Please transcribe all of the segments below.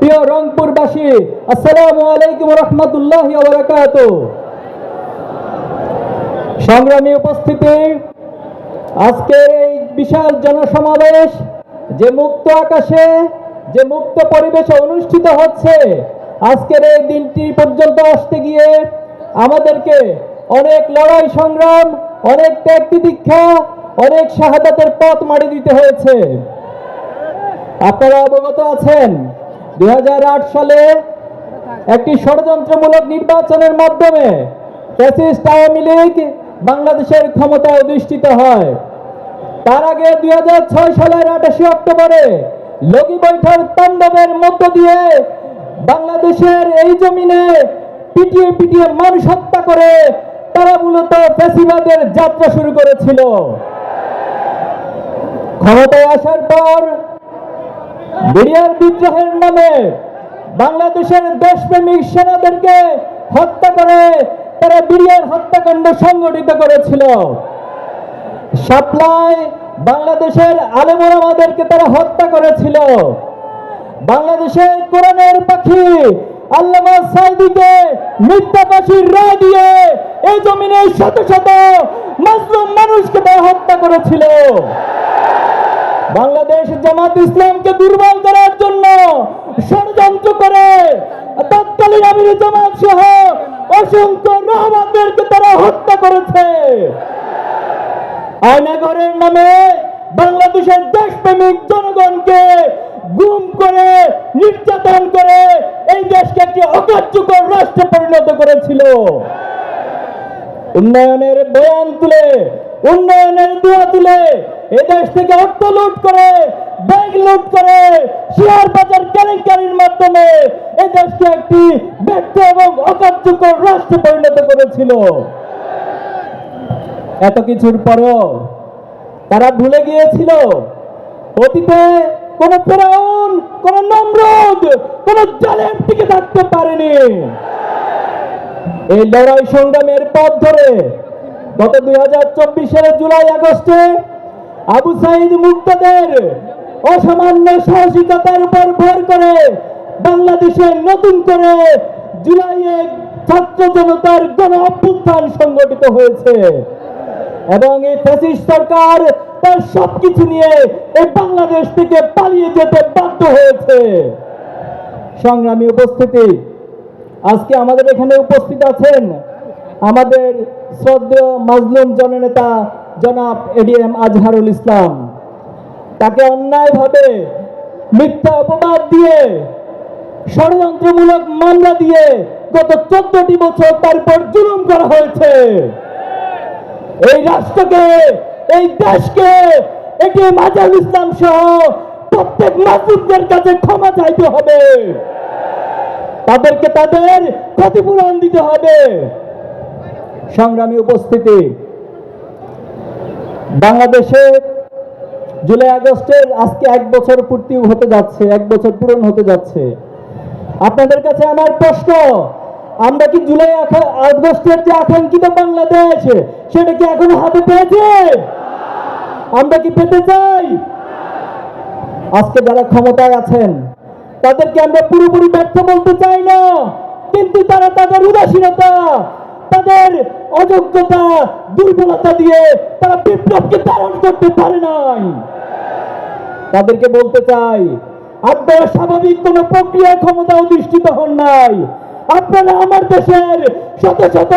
প্রিয় রংপুরবাসী, আসসালামু আলাইকুম রহমতুল্লাহ সংগ্রামী উপস্থিতি আজকের এই বিশাল জনসমাবেশ যে মুক্ত আকাশে, যে মুক্ত পরিবেশে অনুষ্ঠিত হচ্ছে, আজকের এই দিনটি পর্যন্ত আসতে গিয়ে আমাদেরকে অনেক লড়াই সংগ্রাম, অনেক ত্যাগ দীক্ষা অনেক শাহাদাতের পথ মারি দিতে হয়েছে। আপনারা অবগত আছেন দুই হাজার আট সালে একটি ষড়যন্ত্রমূলক নির্বাচনের মাধ্যমে ফ্যাসিস্ট আওয়ামী লীগ বাংলাদেশের ক্ষমতায় অধিষ্ঠিত হয়। তার আগে দুই সালের আঠাশে অক্টোবরে লগি বৈঠক তাণ্ডবের মধ্য দিয়ে বাংলাদেশের এই জমিনে পিটিয়ে পিটিয়ে মানুষ হত্যা করে তারা মূলত ফ্যাসিবাদের যাত্রা শুরু করেছিল। ক্ষমতায় আসার পর বিডিআর বিদ্রোহের নামে বাংলাদেশের দেশপ্রেমিক সেনাদেরকে হত্যা করে তারা বিডিআর হত্যাকাণ্ড সংগঠিত করেছিল। সাপ্লাই বাংলাদেশের আলেমোলামাদেরকে তারা হত্যা করেছিল। বাংলাদেশের কোরআনের পাখি আল্লামা সাইদিকে রায় দিয়ে এই জমিনে শত শত মাসলুম মানুষকে তারা হত্যা করেছিল। বাংলাদেশ জামাত ইসলামকে দুর্বল করার জন্য ষড়যন্ত্র করে তৎকালীন আমির জামাত সহ অসংখ্য রহমানদেরকে তারা হত্যা করেছে। আয়নাগরের নামে বাংলাদেশের দেশপ্রেমিক জনগণকে গুম করে, নির্যাতন করে এই দেশকে একটি অকার্যকর রাষ্ট্রে পরিণত করেছিল। উন্নয়নের বয়ান তুলে উন্নয়নের দোয়া তুলে এ দেশ থেকে অর্থ লুট করে ব্যাংক লুট করে, শেয়ার বাজার কেলেঙ্কারির মাধ্যমে এ দেশকে একটি ব্যর্থ এবং অকার্যকর রাষ্ট্রে পরিণত করেছিল। এত কিছুর পরেও তারা ভুলে গিয়েছিল। অতীতে কোন ফেরাউন, কোন নমরুদ, কোন জালেম টিকে থাকতে পারেনি। এই লড়াই সংগ্রামের পথ ধরে গত দুই হাজার চব্বিশের জুলাই, আগস্টে আবু সাইদ মুক্তাদের অসামান্য সাহসিকতার উপর ভর করে বাংলাদেশে নতুন করে জুলাইয়ে ছাত্র জনতার গণ অভ্যুত্থান সংগঠিত হয়েছে। এবং এই ফ্যাসিস্ট সরকার তার সবকিছু নিয়ে এই বাংলাদেশ থেকে পালিয়ে যেতে বাধ্য হয়েছে। সংগ্রামী উপস্থিতি, আজকে আমাদের এখানে উপস্থিত আছেন আমাদের শ্রদ্ধেয় মাজলুম জননেতা জনাব এডিএম আজহারুল ইসলাম। তাকে অন্যায়ভাবে মিথ্যা অপবাদ দিয়ে, ষড়যন্ত্রমূলক মামলা দিয়ে গত চোদ্দটি বছর তারপর জুলুম করা হয়েছে। এই রাষ্ট্রকে, এই দেশকে এটি মাজাল ইসলাম সহ প্রত্যেক মাসুদদের কাছে ক্ষমা চাইতে হবে। তাদেরকে তাদের ক্ষতিপূরণ দিতে হবে। সংগ্রামী উপস্থিতি। বাংলাদেশে জুলাই, আগস্টের আজকে এক বছর পূর্তি হতে যাচ্ছে, এক বছর পূরণ হতে যাচ্ছে। আপনাদের কাছে আমার প্রশ্ন, আমরা কি জুলাই আগস্টের যে আকাঙ্ক্ষিত বাংলাদেশ, সেটা কি এখনও হাতে পেয়েছে? আমরা কি পেতে চাই? আজকে যারা ক্ষমতায় আছেন, তাদেরকে আমরা পুরোপুরি ব্যর্থ বলতে চাই না, কিন্তু তারা তাদের উদাসীনতা তাদের অযোগ্যতা, দুর্বলতা দিয়ে তারা বিপ্লবকে ধারণ করতে পারে নাই। তাদেরকে বলতে চাই, আপনারা স্বাভাবিক কোন প্রক্রিয়ায় ক্ষমতা অধিষ্ঠিত হন নাই। আপনারা আমার দেশের শত শত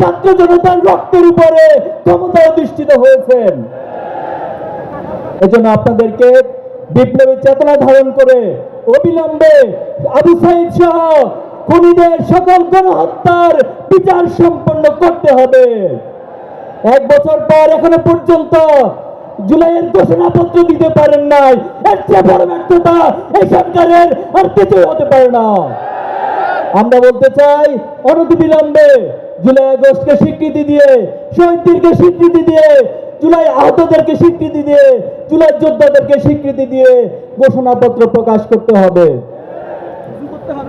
ছাত্র জনতার রক্তের উপরে ক্ষমতা অধিষ্ঠিত হয়েছেন। এজন্য আপনাদেরকে বিপ্লবী চেতনা ধারণ করে অবিলম্বে আবু সাইদ সহ খুনিদের সকল গণহত্যার বিচার সম্পন্ন করতে হবে। এক বছর পর এখনও পর্যন্ত জুলাইয়ের ঘোষণাপত্র দিতে পারেন নাই। এর চেয়ে বড় ব্যর্থতা এই সরকারের আর কিছুই হতে পারে না। আমরা বলতে চাই অনতিবিলম্বে জুলাই আগস্টকে স্বীকৃতি দিয়ে, শহীদদেরকে স্বীকৃতি দিয়ে, জুলাই আহতদেরকে স্বীকৃতি দিয়ে, জুলাই যোদ্ধাদেরকে স্বীকৃতি দিয়ে ঘোষণাপত্র প্রকাশ করতে হবে।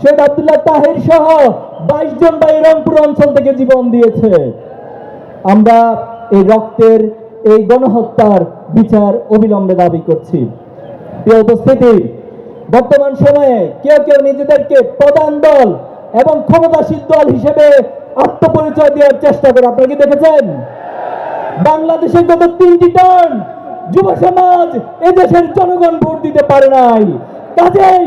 শহীদ আব্দুল্লাহ তাহির সহ বাইশ জন ভাই রংপুর অঞ্চল থেকে জীবন দিয়েছে। আমরা এই রক্তের এই গণহত্যার বিচার অবিলম্বে দাবি করছি। প্রিয় উপস্থিতি, বর্তমান সময়ে কেউ কেউ নিজেদেরকে প্রধান দল এবং ক্ষমতাসীন দল হিসেবে আত্মপরিচয় দেওয়ার চেষ্টা করে। আপনারা কি দেখেছেন? বাংলাদেশের গত তিনটি টার্ন যুব সমাজ এদেশের জনগণ ভোট দিতে পারে নাই। কাজেই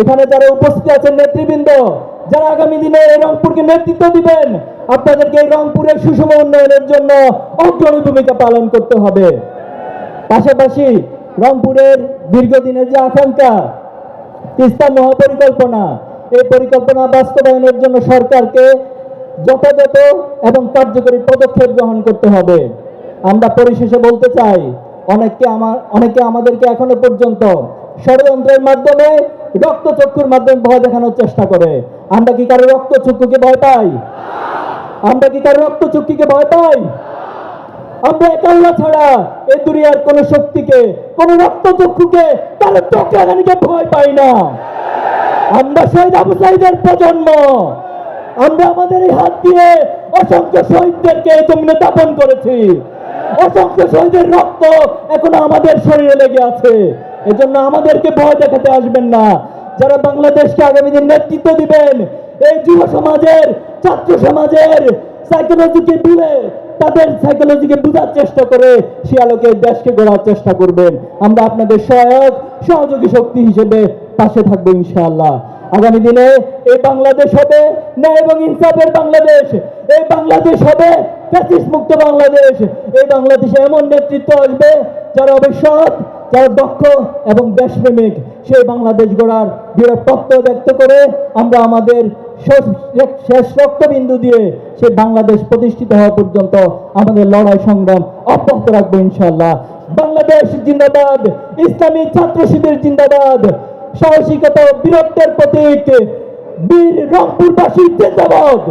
এখানে যারা উপস্থিত আছেন নেতৃবৃন্দ, যারা আগামী দিনে এই রংপুরকে নেতৃত্ব দিবেন, আপনাদেরকে এই রংপুরের সুষম উন্নয়নের জন্য অগ্রণী ভূমিকা পালন করতে হবে। পাশাপাশি রংপুরের দীর্ঘদিনের যে আকাঙ্ক্ষা, তিস্তা মহাপরিকল্পনা, এই পরিকল্পনা বাস্তবায়নের জন্য সরকারকে যথাযথ এবং কার্যকরী পদক্ষেপ গ্রহণ করতে হবে। আমরা পরিশেষে বলতে চাই, অনেককে আমার, অনেকে আমাদেরকে এখনও পর্যন্ত ষড়যন্ত্রের মাধ্যমে রক্তচক্ষুর মাধ্যমে ভয় দেখানোর চেষ্টা করে। আমরা কি কারও রক্তচক্ষুকে ভয় পাই? আমরা কি কারও রক্তচক্ষুকে ভয় পাই? আমরা এক আল্লাহ ছাড়া এই দুনিয়ার কোন শক্তিকে, কোন রক্তচক্ষুকে তার চক্রাগানিকে ভয় পাই না। আমরা শহীদ আবু সাইদের প্রজন্ম। আমরা আমাদের এই হাত দিয়ে অসংখ্য শহীদদেরকে জমিনে দাপন করেছি। অসংখ্য শহীদের রক্ত এখন আমাদের শরীরে লেগে আছে। এজন্য আমাদেরকে ভয় দেখাতে আসবেন না। যারা বাংলাদেশকে আগামী দিন নেতৃত্ব দিবেন, এই যুব সমাজের, ছাত্র সমাজের সাইকোলজিকে ভুলে তাদের সাইকোলজিকে বোঝার চেষ্টা করে সে আলোকে দেশকে গড়ার চেষ্টা করবেন। আমরা আপনাদের সহায়ক, সহযোগী শক্তি হিসেবে পাশে থাকব ইনশাআল্লাহ। আগামী দিনে এই বাংলাদেশ হবে ন্যায় এবং ইনসাফের বাংলাদেশ। এই বাংলাদেশ হবে প্যাসিস মুক্ত বাংলাদেশ। এই বাংলাদেশে এমন নেতৃত্ব আসবে যারা হবে সৎ যারা দক্ষ এবং দেশপ্রেমিক, সেই বাংলাদেশ গড়ার প্রত্যয় ব্যক্ত করে আমরা আমাদের শেষ- শেষ রক্তবিন্দু দিয়ে সেই বাংলাদেশ প্রতিষ্ঠিত হওয়া পর্যন্ত আমাদের লড়াই সংগ্রাম অব্যাহত রাখব ইনশাল্লাহ বাংলাদেশ জিন্দাবাদ, ইসলামী ছাত্র শিবির জিন্দাবাদ, সাহসিকতা বীরত্বের প্রতীক বীর রংপুরবাসী জিন্দাবাদ।